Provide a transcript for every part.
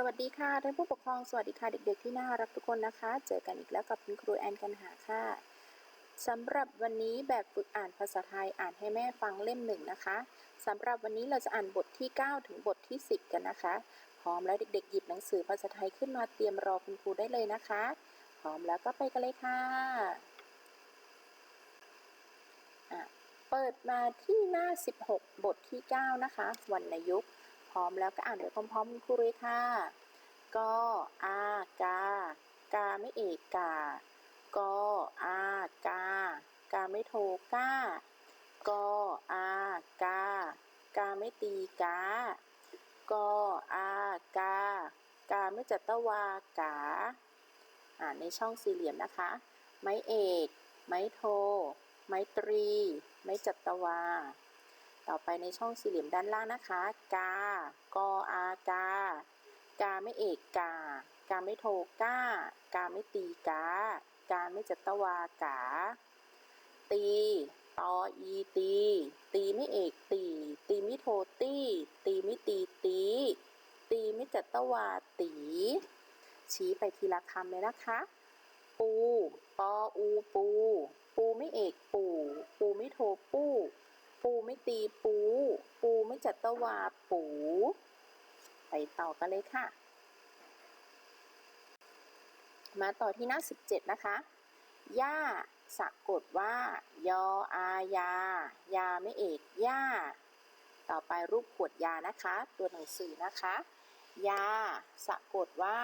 สวัสดีค่ะท่านผู้ปกครองสวัสดีค่ะเด็ก ๆ ที่น่ารักทุกคนนะคะ เจอกันอีกแล้วกับคุณครูแอนกันหาค่ะสำหรับวันนี้แบบฝึกอ่านภาษาไทยอ่านให้แม่ฟังเล่มหนึ่งนะคะสำหรับวันนี้เราจะอ่านบทที่ 9 ถึงบทที่ 10 กันนะคะ พร้อมแล้วเด็ก ๆ หยิบหนังสือภาษาไทยขึ้นมาเตรียมรอคุณครูได้เลยนะคะ พร้อมแล้วก็ไปกันเลยค่ะอะเปิดมาที่หน้า 16 บทที่ 9 นะคะวรรณยุกต์ ร้อมแล้วก็อ่านไปพร้อมๆคุณครูเลยค่ะกออากา กาไม่เอกกากออากา กาไม่โทก้ากออากา กาไม่ตีกากออากา กาไม่จัตวากา อ่านในช่องสี่เหลี่ยมนะคะ ไม้เอก ไม้โท ไม้ตรี ไม้จัตวา ต่อไปในช่องสี่เหลี่ยมด้านล่างนะคะ กา กออากา กาไม่เอกกา กาไม่โทก้า กาไม่ตีกา กาไม่จัตวากา ตี ตออีตี ตีไม่เอกตี ตีไม่โทตี ตีไม่ตีตี ตีไม่จัตวาตี ชี้ไปทีละคำเลยนะคะ ปู ปออูปู ปูไม่เอกปู ปูไม่โทปู ตีปู ปูไม่จัตวาปู ไปต่อกันเลยค่ะ มาต่อที่หน้า 17 นะคะ ย่าสะกดว่า ยออายา ยาไม่เอกย่า ต่อไปรูปขวดยานะคะ ตัวหนังสือนะคะ ยาสะกดว่า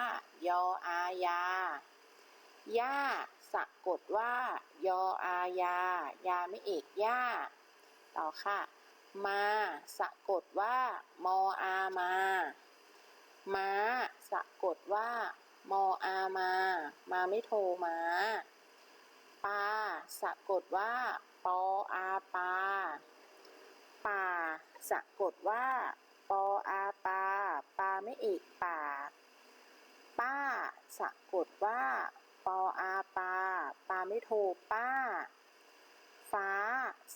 ยออายา ย่าสะกดว่า ยออายา ยาไม่เอกย่า ต่อค่ะ มาสะกดว่ามออามาม้าสะกดว่ามออามา มาไม่โทรมาปาสะกดว่าปออาปาป่าสะกดว่า ปออาปาปาไม่เอกป่า ป้า สะกดว่า ปออาปาปาไม่โทรป้า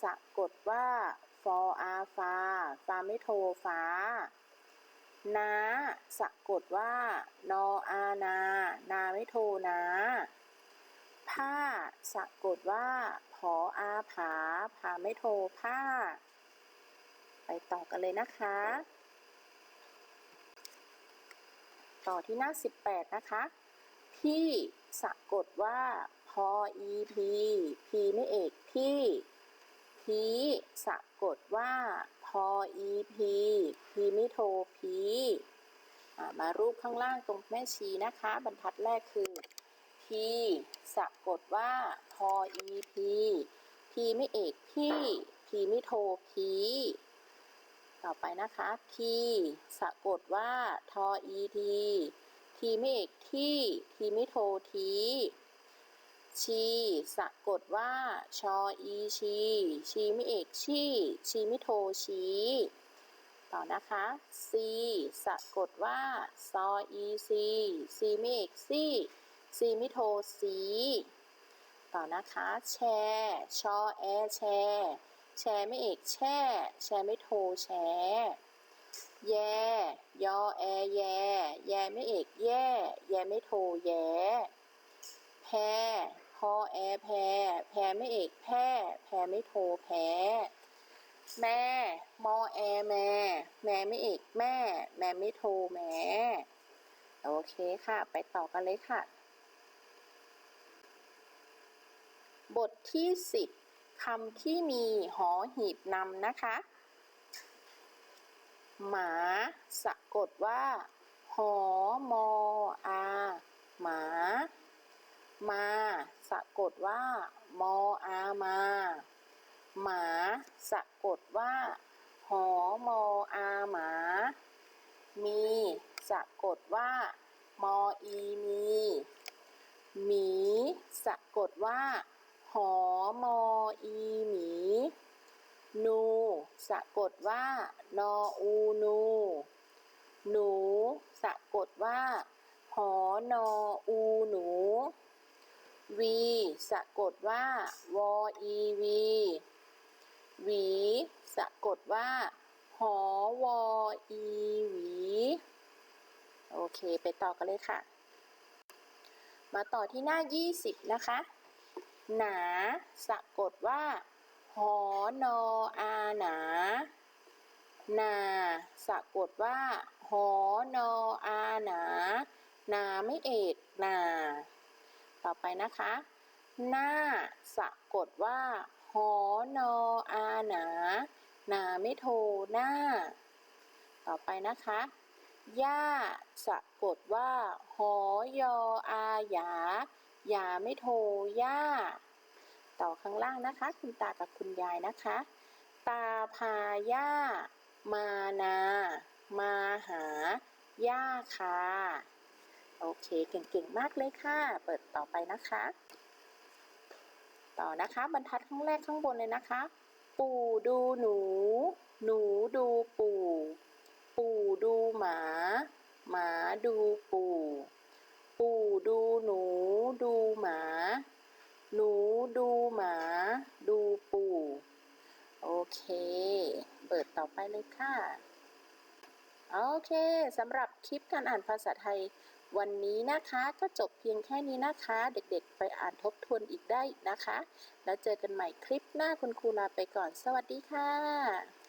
สะกดว่าฟออาฟา ฟาไม่โทฟ้า นาสะกดว่า นออานา นาไม่โทนา ผ้าสะกดว่า ผออาผา ผาไม่โทผ้า ไปต่อกันเลยนะคะ ต่อที่หน้า 18 นะคะพี่สะกดว่าพออีพีพีไม่เอกพี่ พีสะกดว่าพออีพีพีไม่โทพีมารูปข้างล่างตรงแม่ชีนะคะ บรรทัดแรกคือพีสะกดว่าพออีพีพีไม่เอกพี่พีไม่โทพีต่อไปนะคะทีสะกดว่าทออีทีทีไม่เอกที่ทีไม่โทที ชี สะกดว่า ชออีชี ชีไม่เอกชี ชีไม่โทชี ต่อนะคะซีสะกดว่า ซออีซี ซีไม่เอกซี ซีไม่โทสีต่อนะคะ แชชอแอแชแชไม่เอกแช่ แชไม่โทแชแยยอแอแยแยไม่เอกแย่ แยไม่โทแย แพพอแอแพแพไม่เอกแพรแพไม่โทแพ้แม่ มอแอแม่ แม่ไม่เอกแม่ แม่ไม่โทแม่ โอเคค่ะ ไปต่อกันเลยค่ะ บทที่สิบคำที่มีหอหีบนำนะคะ หมา สะกดว่า หออา หมา มาสะกดว่า มออามา หมาสะกดว่า หอมออาหมา มีสะกดว่า มออีมี หมีสะกดว่า หอมออีหมี นูสะกดว่า นออูนู หนูสะกดว่า หอนออูหนู วีสะกดว่าวอีวีหวีสะกดว่า หอวอีหวี โอเค ไปต่อกันเลยค่ะ มาต่อที่หน้า 20 นะคะ หนาสะกดว่า หอนออาหนานาสะกดว่า หอนออาหนา นาไม่เอกนา ต่อไปนะคะ หน้าสะกดว่า หอนออาหนา นาไม่โทหน้า ต่อไปนะคะย่าสะกดว่า หอยออาหยาหยาไม่โทย่าต่อข้างล่างนะคะ คุณตากับคุณยายนะคะ ตาพาย่ามานา มาหาย่าคา โอเคเก่งๆมากเลยค่ะ เปิดต่อไปนะคะ ต่อนะคะบรรทัดข้างแรกข้างบนเลยนะคะ ปู่ดูหนู หนูดูปู่ ปู่ดูหมา หมาดูปู่ ปู่ดูหนู ดูหมา หนูดูหมา ดูปู่ โอเค เปิดต่อไปเลยค่ะ โอเคสำหรับคลิปการอ่านภาษาไทย วันนี้นะคะก็จบเพียงแค่นี้นะคะ เด็กๆ ไปอ่านทบทวนอีกได้นะคะ แล้วเจอกันใหม่คลิปหน้าคุณครูลาไปก่อน สวัสดีค่ะ